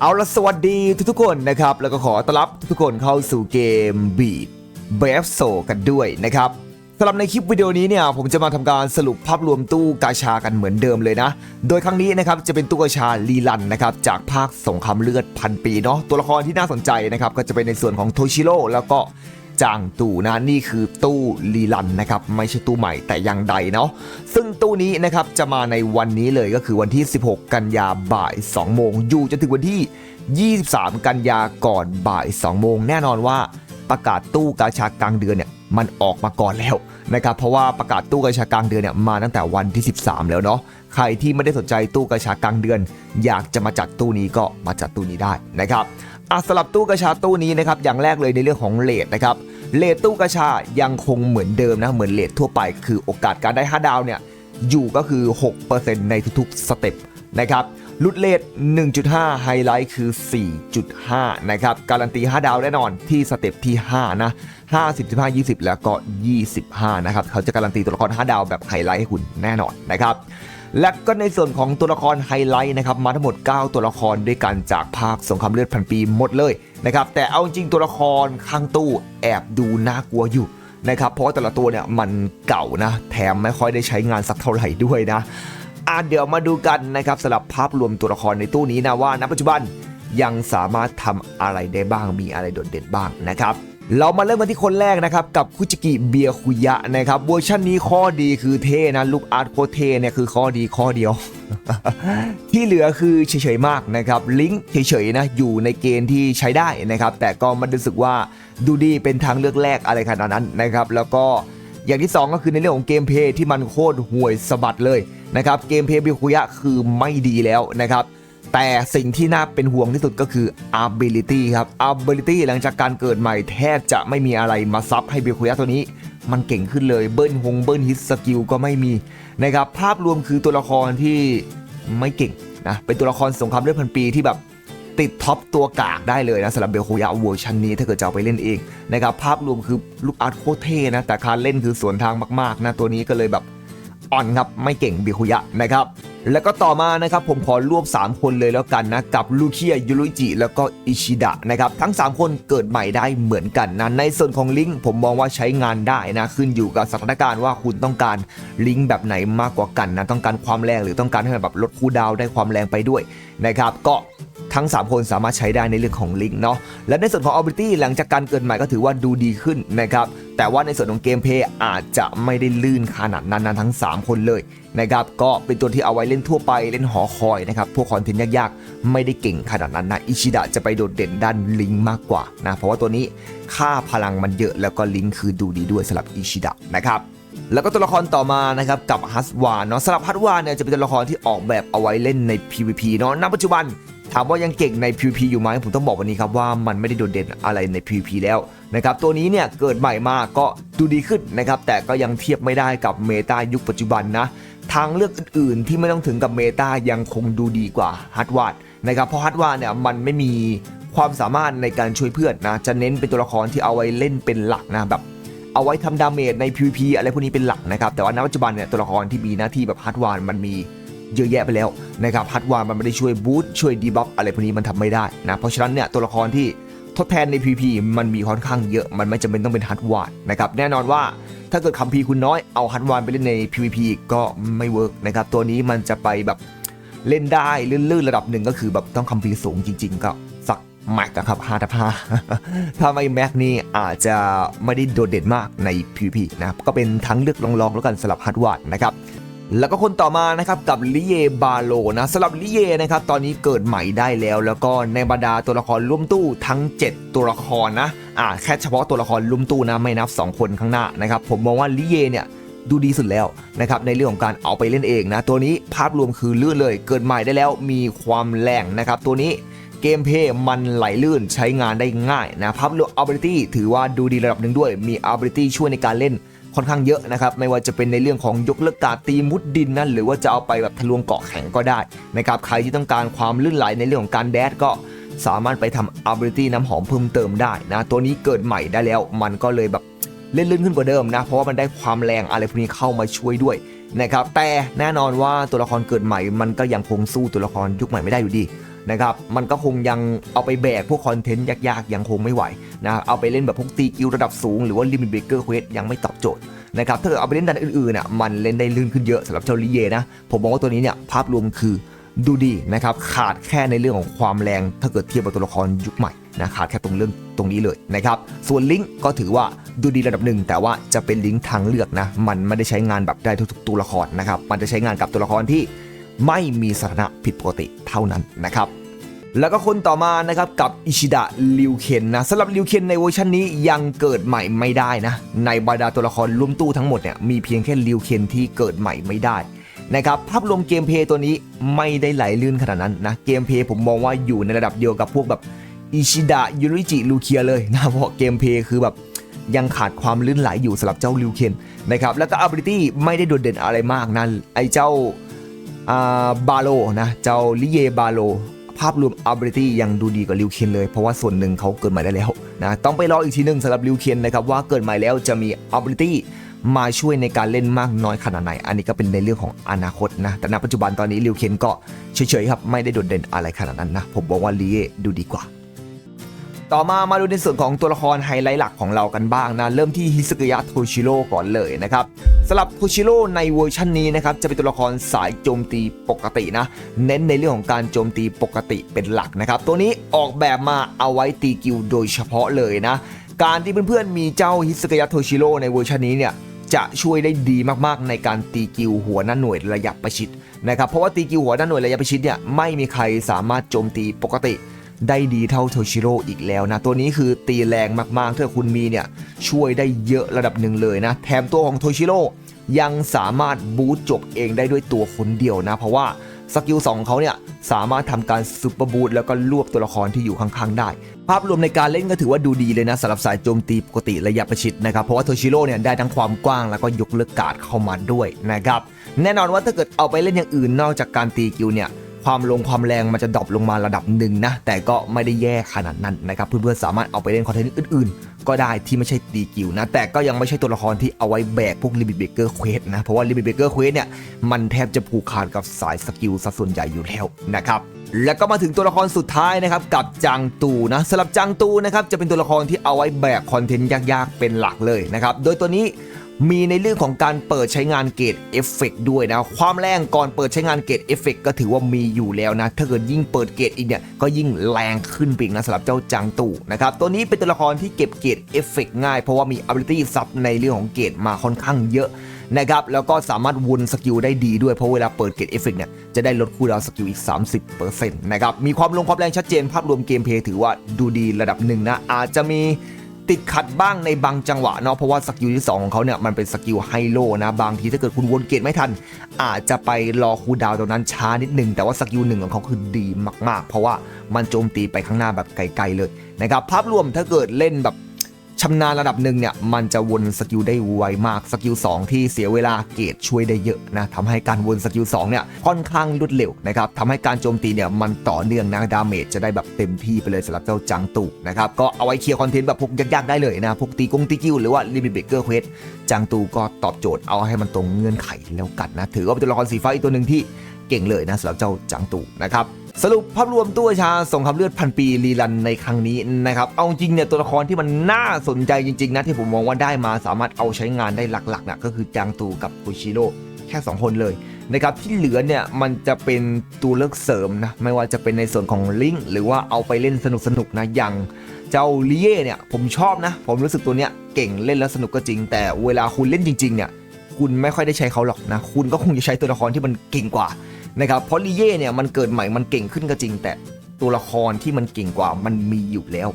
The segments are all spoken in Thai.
เอาละสวัสดีทุกๆคนนะครับ แล้วก็ขอต้อนรับทุกๆคนเข้าสู่เกม Beat b r a v e s o กันด้วยนะครับสำหรับในคลิปวิดีโอนี้เนี่ยผมจะมาทำการสรุปภาพรวมตู้กาชากันเหมือนเดิมเลยนะ โดยครั้งนี้นะครับจะเป็นตู้กาชาลีลันนะครับจากภาคสงครามเลือดพันปีเนาะตัวละครที่น่าสนใจนะครับก็จะเป็นในส่วนของโทชิโร่แล้วก็ จางตู่นะนี่คือตู้ลีลันนะครับไม่ใช่ตู้ใหม่แต่อย่างใดเนาะซึ่งตู้นี้นะครับจะมาในวันนี้เลยก็คือวันที่ 16 กันยาบ่าย 2 โมงอยู่จนถึงวันที่ 23 กันยาก่อนบ่าย 2 โมง แน่นอนว่าประกาศตู้กาชากลางเดือนเนี่ยมันออกมาก่อนแล้วนะครับเพราะว่าประกาศตู้กาชากลางเดือนเนี่ยมาตั้งแต่วันที่ 13 แล้วเนาะใครที่ไม่ได้สนใจตู้กาชากลางเดือน อยากจะมาจัดตู้นี้ก็มาจัดตู้นี้ได้นะครับอะสำหรับตู้กาชาตู้นี้นะครับอย่างแรกเลยในเรื่องของเลทนะครับ เลทตู้กาชายังคงเหมือนเดิมนะเหมือนเลททั่วไป คือโอกาสการได้ 5 ดาวเนี่ยอยู่ก็คือ 6%ในทุกๆสเต็ปนะครับลุดเลท1.5 ไฮไลท์คือ 4.5 นะครับ การันตี 5 ดาวแน่นอนที่สเต็ปที่ 5 นะ 50 15 20 แล้วก็ 25 นะครับ เขาจะการันตีตัวละคร 5 ดาวแบบไฮไลท์ให้คุณแน่นอนนะครับ และก็ในส่วนของตัวละครไฮไลท์นะครับ มาทั้งหมด 9 ตัวละครด้วยกันจากภาคสงครามเลือดพันปีหมดเลย นะครับแต่เอาจริงตัวละครข้างตู้แอบดูน่ากลัวอยู่นะครับเพราะแต่ละตัวเนี่ยมันเก่านะแถมไม่ค่อยได้ใช้งานสักเท่าไหร่ด้วยนะอะเดี๋ยวมาดูกันนะครับสำหรับภาพรวมตัวละครในตู้นี้นะว่าณปัจจุบันยังสามารถทำอะไรได้บ้างมีอะไรโดดเด่นบ้างนะครับ เรามาเริ่มกันที่คนแรกนะครับ กับคุจิกิเบียคุยะนะครับเวอร์ชันนี้ข้อดีคือเท่นะลูกอาร์ตโคเทเนี่ยคือข้อดีข้อเดียว ที่เหลือคือเฉยๆมากนะครับ ลิงก์เฉยๆนะอยู่ในเกณฑ์ที่ใช้ได้นะครับ แต่ก็มันรู้สึกว่าดูดีเป็นทางเลือกแรกอะไรขนาดนั้นนะครับ แล้วก็อย่างที่ 2 ก็คือในเรื่องของเกมเพย์ที่มันโคตรห่วยสะบัดเลยนะครับเกมเพย์เบียคุยะคือไม่ดีแล้วนะครับ แต่สิ่งที่น่าเป็นห่วงที่สุดก็คือ ability ครับ ability หลังจากการเกิดใหม่แทบจะไม่มีอะไรมาซับให้เบลคุยะตัวนี้ มันเก่งขึ้นเลยเบิ้ลฮงเบิ้ลฮิตสกิลก็ไม่มีนะครับภาพรวมคือตัวละครที่ไม่เก่งนะเป็นตัวละครสงครามเลือดพันปีที่แบบติดท็อปตัวกากได้เลยนะสำหรับเบลคุยะเวอร์ชันนี้ถ้าเกิดจะเอาไปเล่นเองนะครับภาพรวมคือลูกอาร์ตโคตรเท่นะแต่การเล่นคือสวนทางมากๆนะตัวนี้ก็เลยแบบอ่อนครับไม่เก่งเบิคุยะนะครับ แล้วก็ต่อมานะครับผมขอรวบ 3 คนเลยแล้วกันนะ กับลูเคียยูรุจิ แล้วก็อิชิดะนะครับ ทั้ง 3 คนเกิดใหม่ได้เหมือนกันนะในส่วนของลิงก์ผมมองว่าใช้งานได้นะ ขึ้นอยู่กับสถานการณ์ว่าคุณต้องการลิงก์แบบไหนมากกว่ากันนะ ต้องการความแรงหรือต้องการให้มันแบบลดคูดาวได้ความแรงไปด้วยนะครับก็ ทั้ง 3 คนสามารถใช้ได้ในเรื่องของลิงก์เนาะและในส่วนของ ability หลังจากการเกิดใหม่ก็ถือว่าดูดีขึ้นนะครับแต่ว่าในส่วนของเกมเพย์อาจจะไม่ได้ลื่นขนาดนั้นนะทั้ง 3 คนเลยนะครับก็เป็นตัวที่เอาไว้เล่นทั่วไปเล่นหอคอยนะครับพวกคอนเทนต์ยากๆ ไม่ได้เก่งขนาดนั้นนะอิชิดะจะไปโดดเด่นด้านลิงก์มากกว่านะเพราะว่าตัวนี้ค่าพลังมันเยอะแล้วก็ลิงก์คือดูดีด้วยสำหรับอิชิดะนะครับแล้วก็ตัวละครต่อมานะครับกับฮัสวานเนาะสำหรับฮัสวานเนี่ยจะเป็นตัวละครที่ออกแบบเอาไว้เล่นใน PVP เนาะณปัจจุบัน ถามว่ายังเก่งใน PVP อยู่ไหมผมต้องบอกวันนี้ครับว่ามันไม่ได้โดดเด่นอะไรใน PVP แล้วนะครับตัวนี้เนี่ยเกิดใหม่มาก็ดูดีขึ้นนะครับแต่ก็ยังเทียบไม่ได้กับเมตายุคปัจจุบันนะทางเลือกอื่นๆ ที่ไม่ต้องถึงกับเมตายังคงดูดีกว่าฮัตวาดนะครับเพราะฮัตวาดเนี่ยมันไม่มีความสามารถในการช่วยเพื่อนนะจะเน้นเป็นตัวละครที่เอาไว้เล่นเป็นหลักนะแบบเอาไว้ทำดาเมจใน PVP อะไรพวกนี้เป็นหลักนะครับแต่ว่าณปัจจุบันเนี่ยตัวละครที่มีหน้าที่แบบฮาร์ดวานมันมี เยอะแยะไปแล้วนะครับฮาร์ดวานมันไม่ได้ช่วยบูตช่วยดีบัฟอะไรพวกนี้มันทำไม่ได้นะเพราะฉะนั้นเนี่ยตัวละครที่ทดแทนใน PP มันมีค่อนข้างเยอะมันไม่จำเป็นต้องเป็นฮาร์ดวานนะครับแน่นอนว่าถ้าเกิดคัมภีคุณน้อยเอาฮาร์ดวานไปเล่นใน PVP ก็ไม่เวิร์กนะครับตัวนี้มันจะไปแบบเล่นได้ลื่นๆระดับหนึ่งก็คือแบบต้องคัมภีสูงจริง ๆ ก็สักแม็กอะครับ5ทับ5ถ้าไม่แม็กนี่อาจจะไม่ได้โดดเด่นมากใน PVP นะครับก็เป็นทั้งเลือกลองๆแล้วกันสำหรับฮาร์ดวาร์ดนะครับ แล้วก็คนต่อมานะครับกับลิเยบาโลนะสำหรับลิเยนะครับตอนนี้เกิดใหม่ได้แล้ว แล้วก็ในบรรดาตัวละครร่วมตู้ทั้ง 7 ตัวละครนะอ่าแค่เฉพาะตัวละครร่วมตู้นะไม่นับ 2 คนข้างหน้านะครับผมมองว่าลิเยเนี่ยดูดีสุดแล้วนะครับในเรื่องของการเอาไปเล่นเองนะตัวนี้ภาพรวมคือลื่นเลย เกิดใหม่ได้แล้วมีความแรงนะครับตัวนี้เกมเพย์มันไหลลื่นใช้งานได้ง่ายนะภาพรวม ability ถือว่าดูดีระดับหนึ่งด้วยมี ability ช่วยในการเล่น ค่อนข้างเยอะนะครับไม่ว่าจะเป็นในเรื่องของยกเลิกการตีมุดดินนั่นหรือว่าจะเอาไปแบบทะลวงเกาะแข็งก็ได้นะครับใครที่ต้องการความลื่นไหลในเรื่องของการแดดก็สามารถไปทำ ability น้ำหอมเพิ่มเติมได้นะ ตัวนี้เกิดใหม่ได้แล้ว มันก็เลยแบบเล่นลื่นขึ้นกว่าเดิมนะ เพราะว่ามันได้ความแรงอะไรพวกนี้เข้ามาช่วยด้วยนะครับ แต่แน่นอนว่าตัวละครเกิดใหม่ มันก็ยังคงสู้ตัวละครยุคใหม่ไม่ได้อยู่ดี นะครับ มันก็คงยังเอาไปแบกพวกคอนเทนต์ยากๆ ยังคงไม่ไหวนะ เอาไปเล่นแบบพวกตีกิลระดับสูงหรือว่าลิมิตเบเกอร์เควสยังไม่ตอบโจทย์นะครับ ถ้าเกิดเอาไปเล่นดันอื่นๆน่ะมันเล่นได้ลื่นขึ้นเยอะสำหรับเจ้าลิเยนะ ผมมองว่าตัวนี้เนี่ยภาพรวมคือดูดีนะครับขาดแค่ในเรื่องของความแรง ถ้าเกิดเทียบกับตัวละครยุคใหม่นะขาดแค่ตรงเรื่องตรงนี้เลยนะครับส่วนลิงก์ก็ถือว่าดูดีระดับหนึ่งแต่ว่าจะเป็นลิงก์ทางเลือกนะมันไม่ได้ใช้งานแบบได้ทุกๆตัวละครนะครับมันจะใช้งานกับตัวละครที่ ไม่มีสถานะผิดปกติเท่านั้นนะครับ แล้วก็คนต่อมานะครับกับอิชิดะริวเคนนะสำหรับริวเคนในเวอร์ชันนี้ยังเกิดใหม่ไม่ได้นะ ในบรรดาตัวละครรวมตู้ทั้งหมดเนี่ยมีเพียงแค่ริวเคนที่เกิดใหม่ไม่ได้นะครับภาพรวมเกมเพย์ตัวนี้ไม่ได้ไหลลื่นขนาดนั้นนะเกมเพย์ผมมองว่าอยู่ในระดับเดียวกับพวกแบบอิชิดะยูริจิลูเคียเลยนะเพราะเกมเพย์คือแบบยังขาดความลื่นไหลอยู่สำหรับเจ้าริวเคนนะครับแล้วก็ ability ไม่ได้โดดเด่นอะไรมากนะไอเจ้า บาโลนะเจ้าลิเยบาโลภาพรวม ability ยังดูดีกว่าลิวเคนเลย เพราะว่าส่วนหนึ่งเขาเกิดใหม่ได้แล้วนะต้องไปรออีกทีหนึ่งสำหรับลิวเคนนะครับว่าเกิดใหม่แล้วจะมี ability มาช่วยในการเล่นมากน้อยขนาดไหน อันนี้ก็เป็นในเรื่องของอนาคตนะ แต่ณปัจจุบันตอนนี้ลิวเคนก็เฉยๆครับ ไม่ได้โดดเด่นอะไรขนาดนั้นนะ ผมบอกว่าลิเยดูดีกว่า ต่อมามาดูในส่วนของตัวละครไฮไลท์หลักของเรากันบ้างนะ เริ่มที่ฮิสกุยะโทชิโร่ก่อนเลยนะครับ สำหรับโทชิโร่ในเวอร์ชันนี้นะครับจะเป็นตัวละครสายโจมตีปกตินะ เน้นในเรื่องของการโจมตีปกติเป็นหลักนะครับ ตัวนี้ออกแบบมาเอาไว้ตีกิลโดยเฉพาะเลยนะ การที่เพื่อนๆมีเจ้าฮิสกยะโทชิโร่ในเวอร์ชันนี้เนี่ยจะช่วยได้ดีมากๆ ในการตีกิวหัวหน้าหน่วยระยะประชิดนะครับเพราะว่าตีกิวหัวหน้าหน่วยระยะประชิดเนี่ยไม่มีใครสามารถโจมตีปกติ ได้ดีเท่าโทชิโร่อีกแล้วนะ ตัวนี้คือตีแรงมากๆถ้าคุณมีเนี่ยช่วยได้เยอะระดับหนึ่งเลยนะ แถมตัวของโทชิโร่ยังสามารถบูตจบเองได้ด้วยตัวคนเดียวนะ เพราะว่าสกิล2ของเขาเนี่ยสามารถทำการซูเปอร์บูตแล้วก็รวบตัวละครที่อยู่ข้างๆได้ ภาพรวมในการเล่นก็ถือว่าดูดีเลยนะสำหรับสายโจมตีปกติระยะประชิดนะครับ เพราะว่าโทชิโร่เนี่ยได้ทั้งความกว้างแล้วก็ยกเลิกการ์ดเข้ามาด้วยนะครับ แน่นอนว่าถ้าเกิดเอาไปเล่นอย่างอื่นนอกจากการตีกิลเนี่ย ความลงความแรงมันจะดรอปลงมาระดับหนึ่งนะ แต่ก็ไม่ได้แย่ขนาดนั้นนะครับ เพื่อนๆสามารถเอาไปเล่นคอนเทนต์อื่นๆ ก็ได้ที่ไม่ใช่ตีกิลนะ แต่ก็ยังไม่ใช่ตัวละครที่เอาไว้แบกพวกลิมิตเบเกอร์เควสนะ เพราะว่าลิมิตเบเกอร์เควสเนี่ย มันแทบจะผูกขาดกับสายสกิลซะส่วนใหญ่อยู่แล้วนะครับแล้วก็มาถึงตัวละครสุดท้ายนะครับกับจังตูนะสำหรับจังตูนะครับจะเป็นตัวละครที่เอาไว้แบกคอนเทนต์ยากๆเป็นหลักเลยนะครับโดยตัวนี้ มีในเรื่องของการเปิดใช้งานเกรดเอฟเฟกด้วยนะ ความแรงก่อนเปิดใช้งานเกรดเอฟเฟกก็ถือว่ามีอยู่แล้วนะ ถ้าเกิดยิ่งเปิดเกรดอีกเนี่ย ก็ยิ่งแรงขึ้นไปอีกนะสำหรับเจ้าจังตู่นะครับ ตัวนี้เป็นตัวละครที่เก็บเกรดเอฟเฟกง่าย เพราะว่ามี ability ซับในเรื่องของเกรดมาค่อนข้างเยอะนะครับ แล้วก็สามารถวนสกิลได้ดีด้วยเพราะเวลาเปิดเกตเอฟเฟกเนี่ยจะได้ลดคูลดาวน์สกิลอีก 30%นะครับ มีความลงความแรงชัดเจนภาพรวมเกมเพลย์ถือว่าดูดีระดับหนึ่งนะอาจจะมี ติดขัดบ้างในบางจังหวะเนาะเพราะว่าสกิลที่ 2 ของเขาเนี่ยมันเป็นสกิลไฮโลนะบางทีถ้าเกิดคุณวนเกตไม่ทัน อาจจะไปรอคูดาวตรงนั้นช้านิดนึง แต่ว่าสกิลหนึ่งของเขาคือดีมาก ๆ เพราะว่ามันโจมตีไปข้างหน้าแบบไกลๆเลยนะครับภาพรวมถ้าเกิดเล่นแบบ ชำนาญระดับหนึ่งเนี่ยมันจะวนสกิลได้ไวมากสกิล2ที่เสียเวลาเกตช่วยได้เยอะนะทำให้การวนสกิล2เนี่ยค่อนข้างรวดเร็วนะครับทำให้การโจมตีเนี่ยมันต่อเนื่องนะดาเมจจะได้แบบเต็มที่ไปเลยสำหรับเจ้าจังตุนะครับก็เอาไว้เคลียร์คอนเทนต์แบบพวกยากๆได้เลยนะพวกตีกงตีกิลหรือว่าลิมิตเบเกอร์เควสจังตูก็ตอบโจทย์เอาให้มันตรงเงื่อนไขแล้วกันนะถือว่าเป็นตัวละครสีฟ้าอีกตัวหนึ่งที่เก่งเลยนะสำหรับเจ้าจังตูนะครับ สรุปภาพรวมตัวชาสงครามเลือดพันปีรีรันในครั้งนี้นะครับ เอาจริงเนี่ยตัวละครที่มันน่าสนใจจริงๆนะที่ผมมองว่าได้มาสามารถเอาใช้งานได้หลักๆนะก็คือจางตูกับคุชิโร่แค่ 2 คนเลยนะครับที่เหลือเนี่ยมันจะเป็นตัวเลือกเสริมนะไม่ว่าจะเป็นในส่วนของลิงก์หรือว่าเอาไปเล่นสนุกๆนะอย่างเจ้าลิเย่เนี่ยผมชอบนะ ผมรู้สึกตัวเนี้ยเก่งเล่นแล้วสนุกก็จริง แต่เวลาคุณเล่นจริงๆเนี่ยคุณไม่ค่อยได้ใช้เขาหรอกนะ คุณก็คงจะใช้ตัวละครที่มันเก่งกว่า นะครับเพราะลีเย่เนี่ยมันเกิดใหม่มันเก่งขึ้นก็จริง แต่ตัวละครที่มันเก่งกว่ามันมีอยู่แล้ว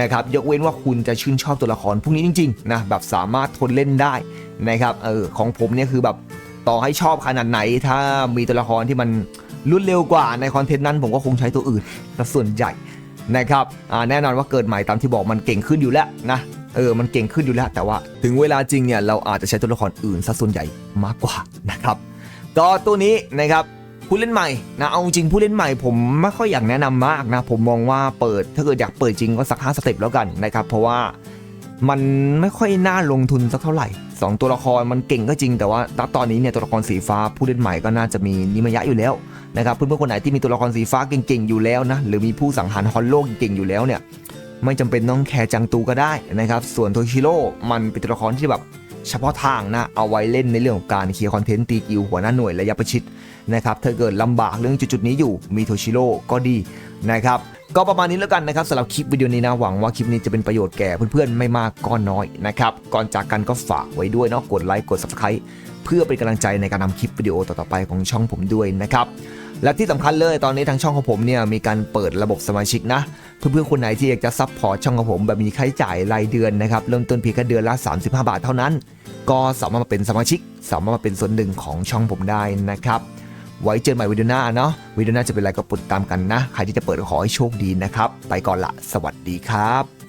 นะครับยกเว้นว่าคุณจะชื่นชอบตัวละครพวกนี้จริงๆนะแบบสามารถทนเล่นได้นะครับเออของผมเนี่ยคือแบบต่อให้ชอบขนาดไหน ถ้ามีตัวละครที่มันรุ่นเร็วกว่าในคอนเทนต์นั้นผมก็คงใช้ตัวอื่นซะส่วนใหญ่นะครับแน่นอนว่าเกิดใหม่ตามที่บอกมันเก่งขึ้นอยู่แล้วนะเออ มันเก่งขึ้นอยู่แล้ว แต่ว่าถึงเวลาจริงเนี่ยเราอาจจะใช้ตัวละครอื่นซะส่วนใหญ่มากกว่านะครับก็ตัวนี้นะครับ ผู้เล่นใหม่นะเอาจริงผู้เล่นใหม่ผมไม่ค่อยอยากแนะนำมากนะผมมองว่าเปิดถ้าเกิดอยากเปิดจริงก็สักห้าสเต็ปแล้วกันนะครับเพราะว่ามันไม่ค่อยน่าลงทุนสักเท่าไหร่สองตัวละครมันเก่งก็จริงแต่ว่าณตอนนี้เนี่ยตัวละครสีฟ้าผู้เล่นใหม่ก็น่าจะมีนิมยะอยู่แล้วนะครับเพื่อนๆคนไหนที่มีตัวละครสีฟ้าเก่งๆอยู่แล้วนะหรือมีผู้สังหารฮอลโลเก่งๆอยู่แล้วเนี่ยไม่จำเป็นต้องแคร์จังตูก็ได้นะครับส่วนโทชิโร่มันเป็นตัวละครที่แบบเฉพาะทางนะเอาไว้เล่นในเรื่องของการเคลียร์คอนเทนต์ตีกิวหัวหน้าหน่วยระยะประชิด นะครับถ้าเกิดลำบากเรื่องจุดๆนี้อยู่มีโทชิโร่ก็ดีนะครับก็ประมาณนี้แล้วกันนะครับสำหรับคลิปวิดีโอนี้นะ หวังว่าคลิปนี้จะเป็นประโยชน์แก่เพื่อนๆ ไม่มากก็น้อยนะครับ ก่อนจากกันก็ฝากไว้ด้วยเนาะกดไลค์กด subscribe เพื่อเป็นกำลังใจในการทำคลิปวิดีโอต่อๆไปของช่องผมด้วยนะครับและที่สำคัญเลยตอนนี้ทางช่องของผมเนี่ยมีการเปิดระบบสมาชิกนะ เพื่อนๆคนไหนที่อยากจะซัพพอร์ตช่องของผมแบบมีค่าใช้จ่ายรายเดือนนะครับเริ่มต้นเพียงแค่เดือนละ 35 บาทเท่านั้น ก็สามารถมาเป็นสมาชิก สามารถมาเป็นส่วนหนึ่งของช่องผมได้นะครับ ไว้เจอกันใหม่วิดีโอหน้าเนาะวิดีโอหน้าจะเป็นอะไรก็ปุดตามกันนะ ใครที่จะเปิดขอให้โชคดีนะครับ ไปก่อนละ สวัสดีครับ